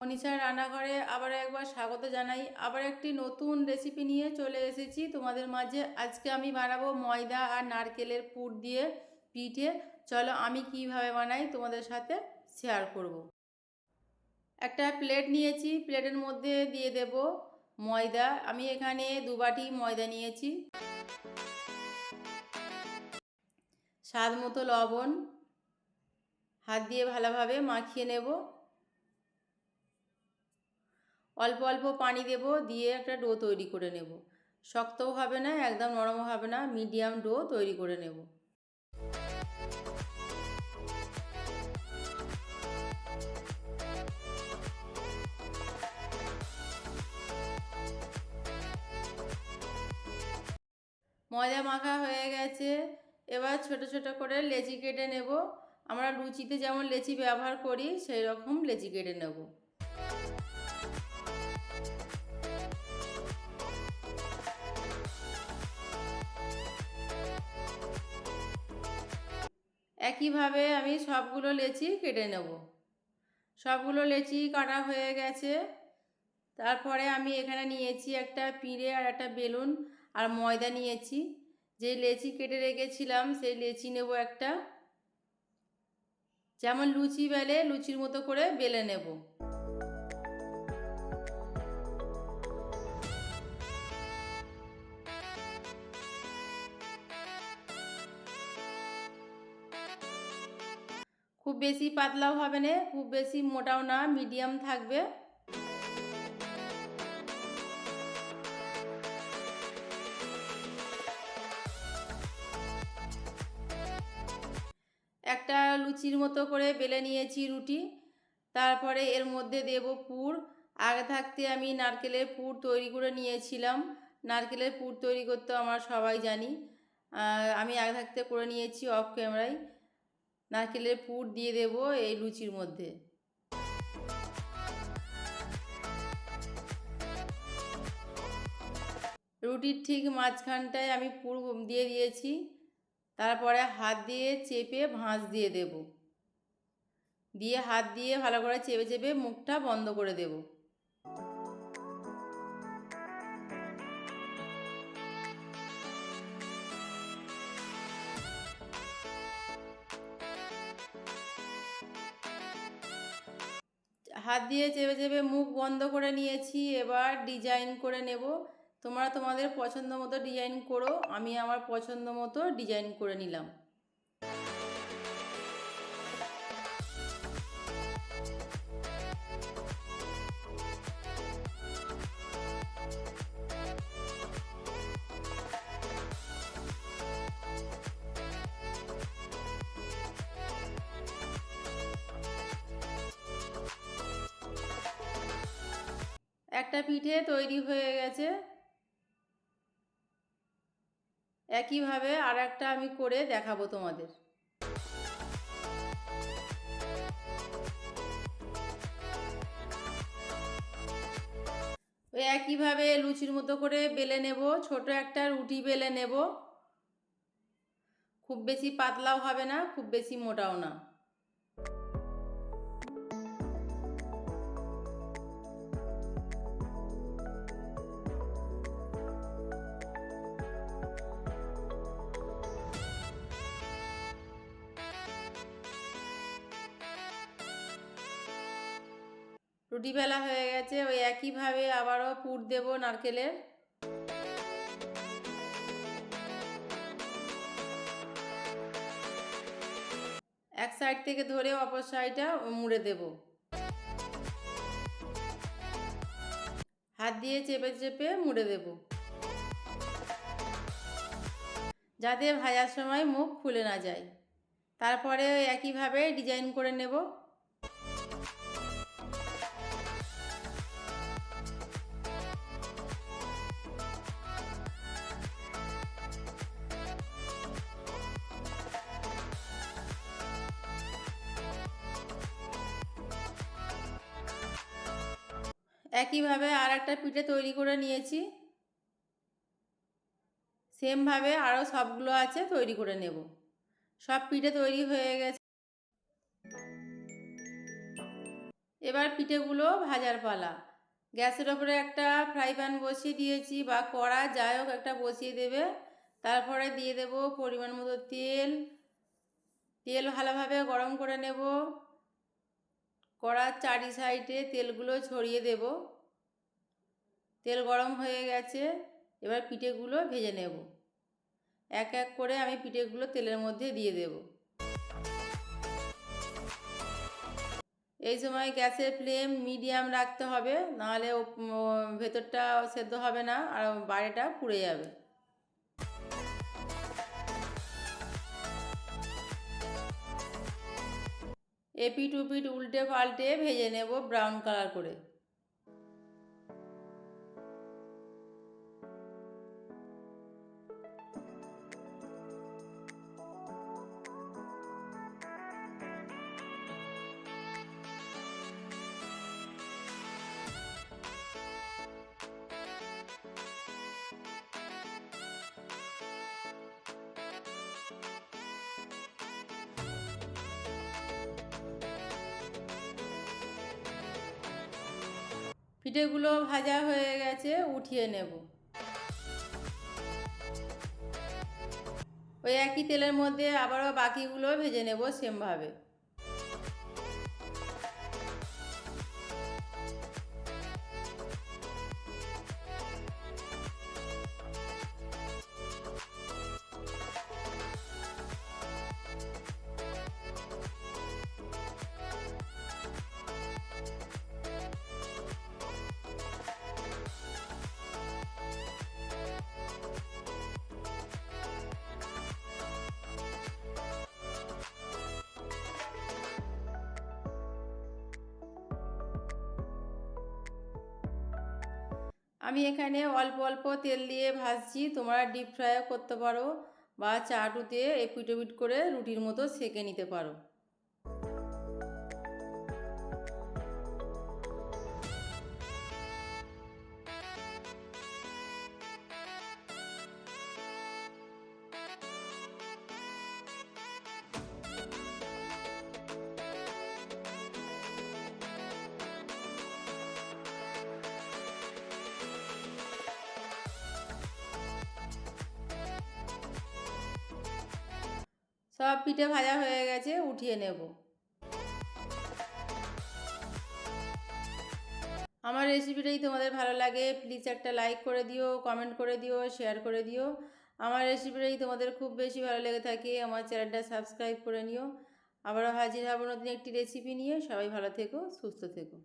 মনীষার রান্নাঘরে আবার একবার স্বাগত জানাই। আবার একটি নতুন রেসিপি নিয়ে চলে এসেছি তোমাদের মাঝে। আজকে আমি বানাবো ময়দা আর নারকেলের পুর দিয়ে পিঠে। চলো আমি কীভাবে বানাই তোমাদের সাথে শেয়ার করব। একটা প্লেট নিয়েছি প্লেটের মধ্যে দিয়ে দেব ময়দা। আমি এখানে দু বাটি ময়দা নিয়েছি। স্বাদ মতো লবণ। হাত দিয়ে ভালোভাবে মাখিয়ে নেব। অল্প অল্প পানি দেব, দিয়ে একটা ডো তৈরি করে নেব। শক্তও হবে না, একদম নরমও হবে না, মিডিয়াম ডো তৈরি করে নেব। ময়দা মাখা হয়ে গেছে, এবার ছোট ছোট করে লেচি কেটে নেব। আমরা লুচিতে যেমন লেচি ব্যবহার করি সেই রকম লেচি কেটে নেব। একইভাবে আমি সবগুলো লেচি কেটে নেব। সবগুলো লেচি কাটা হয়ে গেছে। তারপরে আমি এখানে নিয়েছি একটা পিঁড়ে আর একটা বেলুন আর ময়দা নিয়েছি। যে লেচি কেটে রেখেছিলাম, সেই লেচি নেব একটা। যেমন লুচি বেলে, লুচির মতো করে বেলে নেব। খুব বেশি পাতলাও হবে না, খুব বেশি মোটাও না মিডিয়াম থাকবে। একটা লুচির মতো করে বেলে নিয়েছি রুটি, তারপরে এর মধ্যে দেব পুর। আগে থাকতে আমি নারকেলের পুর তৈরি করে নিয়েছিলাম। নারকেলের পুর তৈরি করতে আমার সবাই জানি। আমি আগে থাকতে করে নিয়েছি অফ ক্যামেরায় নারকেলের পুর দিয়ে দেব এই লুচির মধ্যে। রুটির ঠিক মাঝখানটায় আমি পুর দিয়ে দিয়েছি। তারপরে হাত দিয়ে চেপে ভাঁজ দিয়ে দেব। দিয়ে হাত দিয়ে ভালো করে চেপে চেপে মুখটা বন্ধ করে দেব। হাত দিয়ে চেপে চেপে মুখ বন্ধ করে নিয়েছি, এবার ডিজাইন করে নেব। তোমরা তোমাদের পছন্দ মতো ডিজাইন করো, আমি আমার পছন্দ মতো ডিজাইন করে নিলাম। একটা পিঠে তৈরি হয়ে গেছে। একইভাবে আর একটা আমি করে দেখাবো তোমাদের। ওই একইভাবে লুচির মতো করে বেলে নেব, ছোট একটা রুটি বেলে নেব। খুব বেশি পাতলাও হবে না, খুব বেশি মোটাও না। রুটি বেলা হয়ে গেছে, ওই একইভাবে আবারও পুর দেব নারকেলের। এক সাইড থেকে ধরে অপর সাইডটা মুড়ে দেব। হাত দিয়ে চেপে চেপে মুড়ে দেব। যাতে ভাজার সময় মুখ খুলে না যায়। তারপরে একইভাবে ডিজাইন করে নেব। একইভাবে আর একটা পিঠে তৈরি করে নিয়েছি। সেমভাবে আরও সবগুলো আছে, তৈরি করে নেব। সব পিঠে তৈরি হয়ে গেছে। এবার পিঠেগুলো ভাজার পালা। গ্যাসের ওপরে একটা ফ্রাই প্যান বসিয়ে দিয়েছি বা কড়া, যাই হোক একটা বসিয়ে দেবে। তারপরে দিয়ে দেব পরিমাণ মতো তেল। তেল ভালোভাবে গরম করে নেব। কড়ার চারি সাইডে তেলগুলো ছড়িয়ে দেব। তেল গরম হয়ে গেছে, এবার পিঠেগুলো ভেজে নেব। এক এক করে আমি পিঠেগুলো তেলের মধ্যে দিয়ে দেব। এই সময় গ্যাসের ফ্লেম মিডিয়াম রাখতে হবে, নাহলে ভেতরটা সেদ্ধ হবে না, আর বাইরেটা পুড়ে যাবে। এপিট উপিট উল্টে পাল্টে ভেজে নেব ব্রাউন কালার করে। পিঠেগুলো ভাজা হয়ে গেছে, উঠিয়ে নেব। ওই একই তেলের মধ্যে আবারও বাকিগুলো ভেজে নেব সেমভাবে। এখানে অল্প অল্প তেল দিয়ে ভাজছি। তোমরা ডিপ ফ্রাইও করতে পারো বা চাটুতে এপিটোপিট করে রুটির মতো সেঁকে নিতে পারো। সব পিঠে ভাজা হয়ে গেছে, উঠিয়ে নেব। আমার রেসিপিটাই তোমাদের ভালো লাগে প্লিজ একটা লাইক করে দিও কমেন্ট করে দিও শেয়ার করে দিও। আমার রেসিপিটাই তোমাদের খুব বেশি ভালো লেগে থাকে, আমার চ্যানেলটা সাবস্ক্রাইব করে নিও। আবারও হাজির হব নতুন একটি রেসিপি নিয়ে। সবাই ভালো থেকো, সুস্থ থেকো।